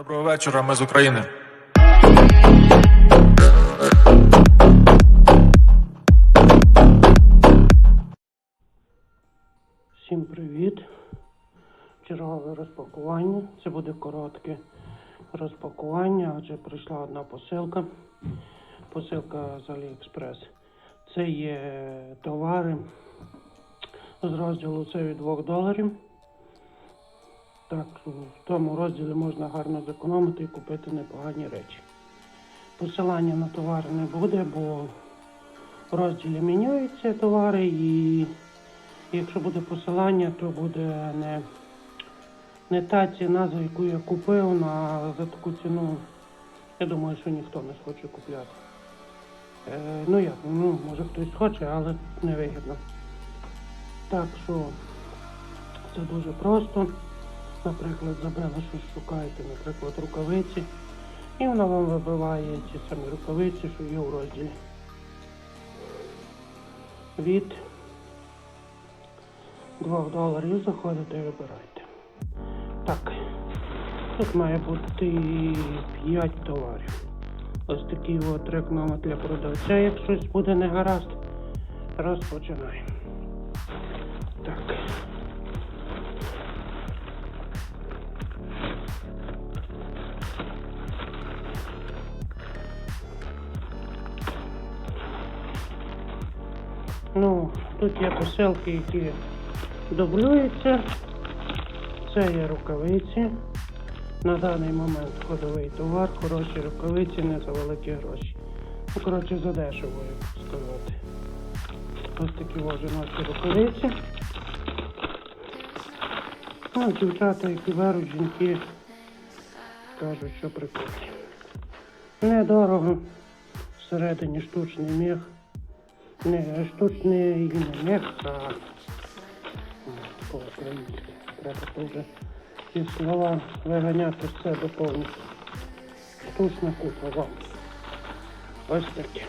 Доброго вечора, ми з України. Всім привіт! Чергове розпакування. Це буде коротке розпакування, адже прийшла одна посилка. Посилка з Аліекспрес. Це є товари з розділу це від 2 доларів. Так, в тому розділі можна гарно зекономити і купити непогані речі. Посилання на товари не буде, бо в розділі міняються товари і Якщо буде посилання, то буде не, не та ціна, за яку я купив, на, за таку ціну. Я думаю, що ніхто не схоче купляти. Е, ну як, ну, може хтось хоче, але не вигідно. Так що це дуже просто. Наприклад, забили щось шукаєте, наприклад, рукавиці. І вона вам вибиває ті самі рукавиці, що є у розділі. Від 2 доларів заходите і вибирайте. Так, тут має бути 5 товарів. Ось такий от реклама для продавця, як щось буде не гаразд. Розпочинаємо. Ну, тут є посилки, які дублюються. Це є рукавиці. На даний момент ходовий товар, хороші рукавиці, не за великі гроші. Ну, коротше, за дешево, як сказати. Ось такі ось жіночі рукавиці. Ну, дівчата, які беруть, жінки кажуть, що прикольні. Недорого. Всередині штучний міх. Не штучний міх, а по-українськи. Треба дуже ці слова виганяти з себе повністю. Штучна купа вам. Ось таке.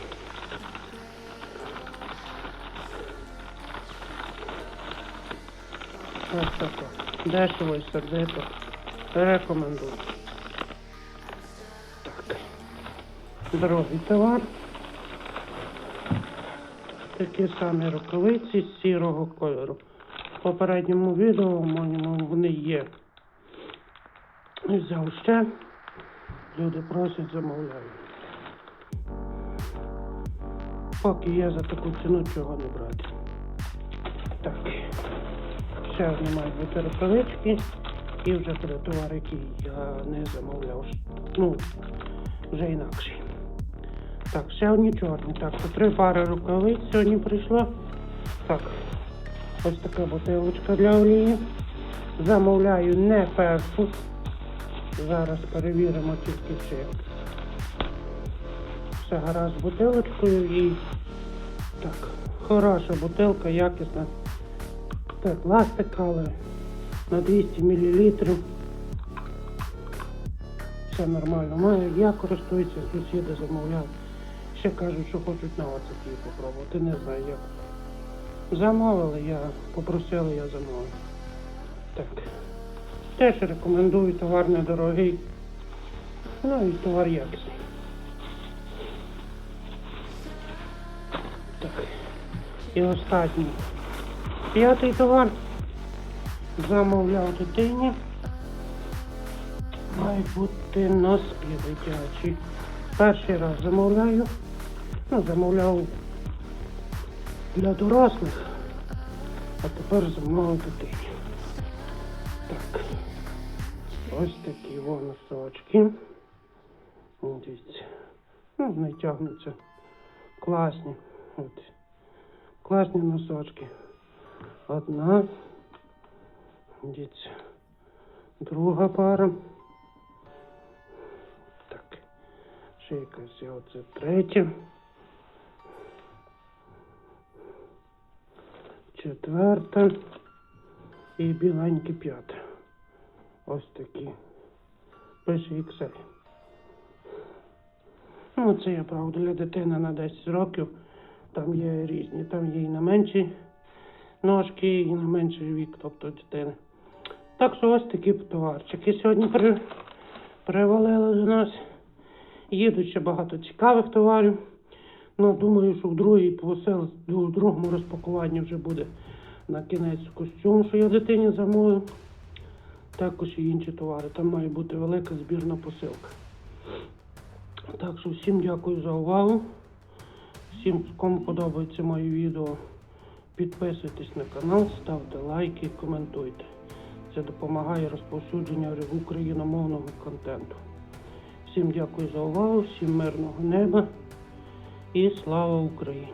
Ось таке. Дешево і сердито. Рекомендую. Так. Другий товар. Такі самі рукавиці сірого кольору. В попередньому відео моєму вони є. Взяв ще. Люди просять, замовляю. Поки є за таку ціну, чого не брати. Так. Ще одне мають бути рукавички. І вже три товари, які я не замовляв. Ну, вже інакші. Так, ще одні чорні. Так, то три пари рукавиць сьогодні прийшло. Так, ось така бутилочка для олії. Замовляю не першу. Зараз перевіримо тільки чи все гаразд бутилочкою і так, хороша бутилка, якісна. Це пластик, але на 200 мл. Все нормально. Я користуюся, сусіди замовляв. Ще кажуть, що хочуть на оцет попробувати. Не знаю як. Замовили, я попросили, я замовив. Так. Теж рекомендую товар недорогий. Ну і товар якісний. Так. І останній. П'ятий товар. Замовляв дитині. Мають бути носки дитячі. Перший раз замовляю. Ну, замовляв для дорослих, а тепер замовив дитині. Так. Ось такі носочки. Дивіться. Ну, не тягнуться. Класні. От. Класні носочки. Одна. Дивіться. Друга пара. Так. Ще якась оце третя. Четверта. І біленькі п'ята. Ось такі. Пише XL. Ну, це я правда для дитини на 10 років. Там є різні, там є і на менші ножки, і на менший вік, тобто дитини. Так що ось такі товарчики сьогодні при... привалили до нас. Їдуть ще багато цікавих товарів. Ну, думаю, що в другій посел, в другому розпакуванні вже буде на кінець костюм, що я дитині замовив. Також і інші товари. Там має бути велика збірна посилка. Так що всім дякую за увагу. Всім, кому подобається моє відео, підписуйтесь на канал, ставте лайки, коментуйте. Це допомагає розповсюдженню україномовного контенту. Всім дякую за увагу, всім мирного неба і слава Україні!